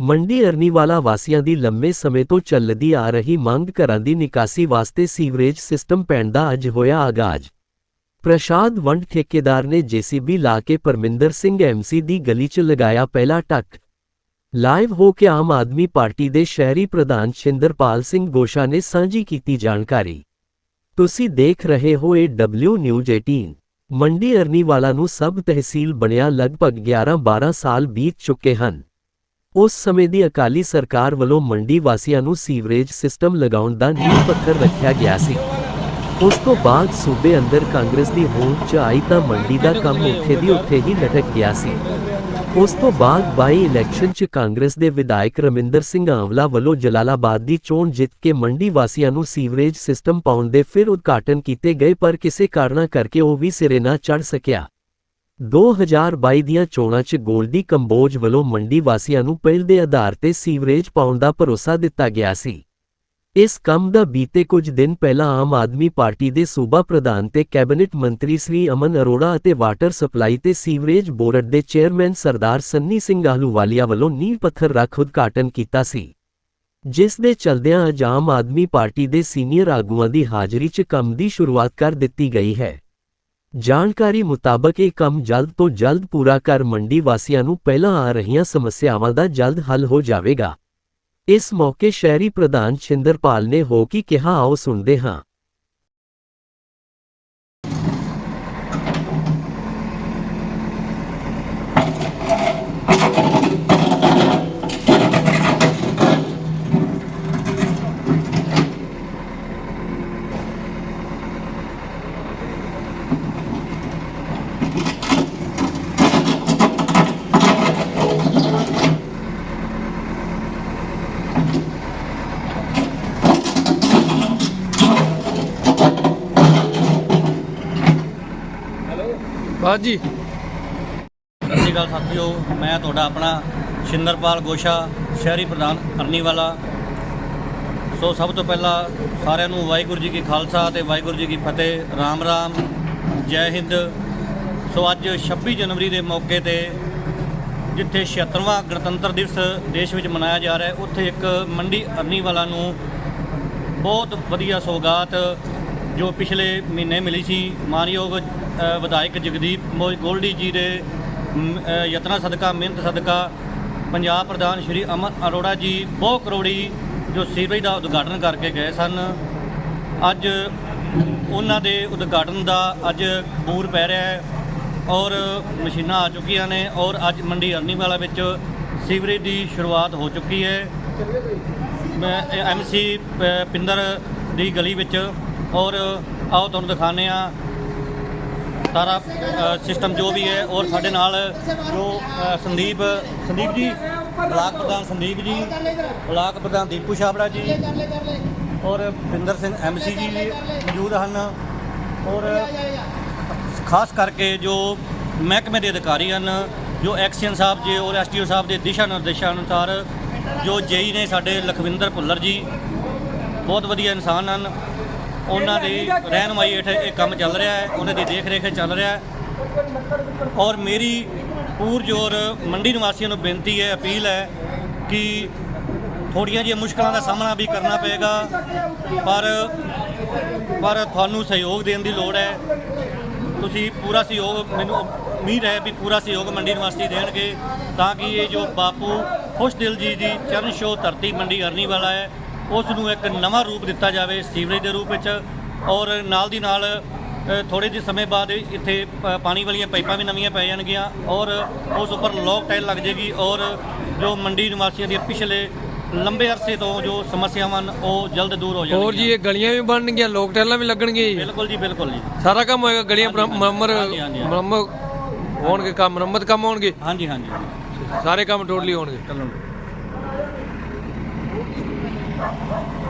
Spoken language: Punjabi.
ਮੰਡੀ ਅਰਨੀਵਾਲਾ ਵਾਸੀਆਂ ਦੀ ਲੰਮੇ ਸਮੇਂ ਤੋਂ ਚੱਲਦੀ ਆ ਰਹੀ ਮੰਗ ਘਰਾਂ ਦੀ ਨਿਕਾਸੀ ਵਾਸਤੇ ਸੀਵਰੇਜ ਸਿਸਟਮ ਪੈਣ ਦਾ ਅੱਜ ਹੋਇਆ ਆਗਾਜ਼। ਪ੍ਰਸ਼ਾਦ ਵੰਡ ਠੇਕੇਦਾਰ ਨੇ ਜੀਸੀਬੀ ਲਾ ਕੇ ਪਰਮਿੰਦਰ ਸਿੰਘ ਐਮਸੀ ਦੀ ਗਲੀ 'ਚ ਲਗਾਇਆ ਪਹਿਲਾ ਟੱਕ। ਲਾਈਵ ਹੋ ਕੇ ਆਮ ਆਦਮੀ ਪਾਰਟੀ ਦੇ ਸ਼ਹਿਰੀ ਪ੍ਰਧਾਨ ਛਿੰਦਰਪਾਲ ਸਿੰਘ ਗੋਸ਼ਾ ਨੇ ਸਾਂਝੀ ਕੀਤੀ ਜਾਣਕਾਰੀ। ਤੁਸੀਂ ਦੇਖ ਰਹੇ ਹੋ ਇਹ ਡਬਲਯੂ ਨਿਊਜ਼ 18 ਮੰਡੀ ਅਰਨੀਵਾਲਾ ਨੂੰ ਸਬ ਤਹਿਸੀਲ ਬਣਿਆ ਲਗਭਗ 11-12 ਸਾਲ ਬੀਤ ਚੁੱਕੇ ਹਨ। ਉਸ ਸਮੇਂ ਦੀ ਅਕਾਲੀ ਸਰਕਾਰ ਵੱਲੋਂ ਮੰਡੀ ਵਾਸੀਆਂ ਨੂੰ ਸੀਵਰੇਜ ਸਿਸਟਮ ਲਗਾਉਣ ਦਾ ਨੀਂਹ ਪੱਥਰ ਰੱਖਿਆ ਗਿਆ ਸੀ। ਉਸ ਤੋਂ ਬਾਅਦ ਸੂਬੇ ਅੰਦਰ ਕਾਂਗਰਸ ਦੀ ਹੋਂਦ 'ਚ ਆਈ ਤਾਂ ਮੰਡੀ ਦਾ ਕੰਮ ਉੱਥੇ ਦੀ ਉੱਥੇ ਹੀ ਲਟਕ ਗਿਆ ਸੀ। ਉਸ ਤੋਂ ਬਾਅਦ ਬਾਈ ਇਲੈਕਸ਼ਨ 'ਚ ਕਾਂਗਰਸ ਦੇ ਵਿਧਾਇਕ ਰਮਿੰਦਰ ਸਿੰਘ ਆਂਵਲਾ ਵੱਲੋਂ ਜਲਾਲਾਬਾਦ ਦੀ ਚੋਣ ਜਿੱਤ ਕੇ ਮੰਡੀ ਵਾਸੀਆਂ ਨੂੰ ਸੀਵਰੇਜ ਸਿਸਟਮ ਪਾਉਣ ਦੇ ਫਿਰ ਉਦਘਾਟਨ ਕੀਤੇ ਗਏ ਪਰ ਕਿਸੇ ਕਾਰਨਾਂ ਕਰਕੇ ਉਹ ਵੀ ਸਿਰੇ ਨਾ ਚੜ ਸਕਿਆ। 2022 ਦੀਆਂ ਚੋਣਾਂ 'ਚ ਗੋਲਡੀ ਕੰਬੋਜ ਵੱਲੋਂ ਮੰਡੀ ਵਾਸੀਆਂ ਨੂੰ ਪਹਿਲ ਦੇ ਆਧਾਰ ਤੇ ਸੀਵਰੇਜ ਪਾਉਣ ਦਾ ਭਰੋਸਾ ਦਿੱਤਾ ਗਿਆ ਸੀ। ਇਸ ਕੰਮ ਦਾ ਬੀਤੇ ਕੁਝ ਦਿਨ ਪਹਿਲਾਂ ਆਮ ਆਦਮੀ ਪਾਰਟੀ ਦੇ ਸੂਬਾ ਪ੍ਰਧਾਨ ਤੇ ਕੈਬਨਿਟ ਮੰਤਰੀ ਸ੍ਰੀ ਅਮਨ ਅਰੋੜਾ ਅਤੇ ਵਾਟਰ ਸਪਲਾਈ ਤੇ ਸੀਵਰੇਜ ਬੋਰਡ ਦੇ ਚੇਅਰਮੈਨ ਸਰਦਾਰ ਸੰਨੀ ਸਿੰਘ ਆਹਲੂਵਾਲੀਆ ਵੱਲੋਂ ਨੀਂਹ ਪੱਥਰ ਰੱਖ ਉਦਘਾਟਨ ਕੀਤਾ ਸੀ। ਜਿਸ ਦੇ ਚਲਦਿਆਂ ਅੱਜ ਆਮ ਆਦਮੀ ਪਾਰਟੀ ਦੇ ਸੀਨੀਅਰ ਆਗੂਆਂ ਦੀ ਹਾਜ਼ਰੀ 'ਚ ਕੰਮ ਦੀ ਸ਼ੁਰੂਆਤ ਕਰ ਦਿੱਤੀ ਗਈ ਹੈ। ਜਾਣਕਾਰੀ ਮੁਤਾਬਕ ਇਹ ਕੰਮ ਜਲਦ ਤੋਂ ਜਲਦ ਪੂਰਾ ਕਰ ਮੰਡੀ ਵਾਸੀਆਂ ਨੂੰ ਪਹਿਲਾਂ ਆ ਰਹੀਆਂ ਸਮੱਸਿਆਵਾਂ ਦਾ ਜਲਦ ਹੱਲ ਹੋ ਜਾਵੇਗਾ। ਇਸ ਮੌਕੇ ਸ਼ਹਿਰੀ ਪ੍ਰਧਾਨ ਛਿੰਦਰਪਾਲ ਨੇ ਹੋ ਕੀ ਕਿਹਾ, ਆਓ ਸੁਣਦੇ ਹਾਂ। ਬਾਤ ਜੀ। ਸਤਿ ਸ਼੍ਰੀ ਅਕਾਲ ਸਾਥੀਓ, ਮੈਂ ਤੁਹਾਡਾ ਆਪਣਾ ਸ਼ਿੰਦਰਪਾਲ ਗੋਸ਼ਾ, ਸ਼ਹਿਰੀ ਪ੍ਰਧਾਨ ਕਰਨੀ ਵਾਲਾ ਸੋ ਸਭ ਤੋਂ ਪਹਿਲਾਂ ਸਾਰਿਆਂ ਨੂੰ ਵਾਹਿਗੁਰੂ ਜੀ ਕੀ ਖਾਲਸਾ ਤੇ ਵਾਹਿਗੁਰੂ ਜੀ ਕੀ ਫਤਿਹ। ਰਾਮ ਰਾਮ, ਜੈ ਹਿੰਦ। ਸੋ ਅੱਜ 26 ਜਨਵਰੀ ਦੇ ਮੌਕੇ ਤੇ ਜਿੱਥੇ 76ਵਾਂ ਗਣਤੰਤਰ ਦਿਵਸ ਦੇਸ਼ ਵਿੱਚ ਮਨਾਇਆ ਜਾ ਰਿਹਾ ਹੈ, ਉੱਥੇ ਇੱਕ ਮੰਡੀ ਅਰਨੀਵਾਲਾ ਨੂੰ ਬਹੁਤ ਵਧੀਆ ਸੌਗਾਤ ਜੋ ਪਿਛਲੇ ਮਹੀਨੇ ਮਿਲੀ ਸੀ ਮਾਨਯੋਗ ਵਿਧਾਇਕ ਜਗਦੀਪ ਮੋਜ ਗੋਲਡੀ ਜੀ ਦੇ ਮ, ਯਤਨਾਂ ਸਦਕਾ ਮਿਹਨਤ ਸਦਕਾ ਪੰਜਾਬ ਪ੍ਰਧਾਨ ਸ਼੍ਰੀ ਅਮਨ ਅਰੋੜਾ ਜੀ ਬਹੁ ਕਰੋੜੀ ਜੋ ਸੀਵਰੇਜ ਦਾ ਉਦਘਾਟਨ ਕਰਕੇ ਗਏ ਸਨ। ਅੱਜ ਉਹਨਾਂ ਦੇ ਉਦਘਾਟਨ ਦਾ ਅੱਜ ਬੂਰ ਪੈ ਰਿਹਾ ਹੈ ਔਰ ਮਸ਼ੀਨਾਂ ਆ ਚੁੱਕੀਆਂ ਨੇ ਔਰ ਅੱਜ ਮੰਡੀ ਅਰਨੀਵਾਲਾ ਵਿੱਚ ਸੀਵਰੇਜ ਦੀ ਸ਼ੁਰੂਆਤ ਹੋ ਚੁੱਕੀ ਹੈ। ਮੈਂ ਐਮਸੀ ਪਿੰਦਰ ਦੀ ਗਲੀ ਵਿੱਚ ਔਰ ਆਓ ਤੁਹਾਨੂੰ ਦਿਖਾਉਂਦੇ ਆ ਸਾਰਾ ਸਿਸਟਮ ਜੋ ਵੀ ਹੈ ਔਰ ਸਾਡੇ ਨਾਲ ਜੋ ਸੰਦੀਪ ਸੰਦੀਪ ਜੀ, ਬਲਾਕ ਪ੍ਰਧਾਨ ਸੰਦੀਪ ਜੀ, ਬਲਾਕ ਪ੍ਰਧਾਨ ਦੀਪੂ ਛਾਬੜਾ ਜੀ ਔਰ ਬਿੰਦਰ ਸਿੰਘ ਐਮਸੀ ਜੀ ਮੌਜੂਦ ਹਨ ਔਰ ਖਾਸ ਕਰਕੇ ਜੋ ਮਹਿਕਮੇ ਦੇ ਅਧਿਕਾਰੀ ਹਨ, ਜੋ ਐਕਸ਼ਨ ਸਾਹਿਬ ਜੀ ਔਰ ਐਸਟੀਓ ਸਾਹਿਬ ਦੇ ਦਿਸ਼ਾ ਨਿਰਦੇਸ਼ਾਂ ਅਨੁਸਾਰ ਜੋ ਜੇਈ ਨੇ ਸਾਡੇ ਲਖਵਿੰਦਰ ਭੁੱਲਰ ਜੀ, ਬਹੁਤ ਵਧੀਆ ਇਨਸਾਨ ਹਨ ਉਹਨਾਂ ਦੀ ਰਹਿਨਮਾਈ ਹੇਠ ਇਹ ਕੰਮ ਚੱਲ ਰਿਹਾ ਹੈ, ਉਹਨਾਂ ਦੀ ਦੇਖ ਰੇਖ ਚੱਲ ਰਿਹਾ ਹੈ। ਔਰ ਮੇਰੀ ਪੂਰਜੋਰ ਮੰਡੀ ਨਿਵਾਸੀਆਂ ਨੂੰ ਬੇਨਤੀ ਹੈ, ਅਪੀਲ ਹੈ ਕਿ ਥੋੜੀਆਂ ਜਿਹੀਆਂ ਮੁਸ਼ਕਲਾਂ ਦਾ ਸਾਹਮਣਾ ਵੀ ਕਰਨਾ ਪਏਗਾ, ਪਰ ਪਰ ਤੁਹਾਨੂੰ ਸਹਿਯੋਗ ਦੇਣ ਦੀ ਲੋੜ ਹੈ। ਤੁਸੀਂ ਪੂਰਾ ਸਹਿਯੋਗ, ਮੈਨੂੰ ਉਮੀਦ ਹੈ ਵੀ ਪੂਰਾ ਸਹਿਯੋਗ ਮੰਡੀ ਨਿਵਾਸੀ ਦੇਣਗੇ, ਤਾਂ ਕਿ ਇਹ ਜੋ ਬਾਪੂ ਖੁਸ਼ ਦਿਲ ਜੀ ਦੀ ਚਰਨ ਸ਼ੋ ਧਰਤੀ ਮੰਡੀ ਅਰਨੀ ਵਾਲਾ ਹੈ ਉਸ ਨੂੰ ਇੱਕ ਨਵਾਂ ਰੂਪ ਦਿੱਤਾ ਜਾਵੇ ਸੀਵਰੇਜ ਦੇ ਰੂਪ ਵਿੱਚ ਔਰ ਨਾਲ ਦੀ ਨਾਲ ਥੋੜੇ ਜਿਹੇ ਸਮੇਂ ਬਾਅਦ ਇੱਥੇ ਪਾਣੀ ਵਾਲੀਆਂ ਪਾਈਪਾਂ ਵੀ ਨਵੀਆਂ ਪੈ ਜਾਣਗੀਆਂ ਔਰ ਉਸ ਉੱਪਰ ਲੋਕ ਟਾਈਲ ਲੱਗ ਜੇਗੀ ਔਰ ਜੋ ਮੰਡੀ ਨਿਵਾਸੀਆਂ ਦੀਆਂ ਪਿਛਲੇ ਲੰਬੇ ਅਰਸੇ ਤੋਂ ਜੋ ਸਮੱਸਿਆਵਾਂ ਉਹ ਜਲਦ ਦੂਰ ਹੋ ਜਾਣਗੀਆਂ। ਹੋਰ ਜੀ ਇਹ ਗਲੀਆਂ ਵੀ ਬਣਨਗੀਆਂ ਲੋਕ ਟੈਲਾਂ ਵੀ ਲੱਗਣਗੇ ਜੀ। ਬਿਲਕੁਲ ਜੀ ਬਿਲਕੁਲ ਜੀ। ਸਾਰਾ ਕੰਮ ਹੋਏਗਾ ਗਲੀਆਂ ਹਾਂਜੀ। ਮੁਰੰਮਤ ਹੋਣਗੇ ਕੰਮ ਮੁਰੰਮਤ ਕੰਮ ਹੋਣਗੇ। ਹਾਂਜੀ ਹਾਂਜੀ। ਸਾਰੇ ਕੰਮ ਟੋਟਲੀ ਹੋਣਗੇ। ਚਲੋ Thank you.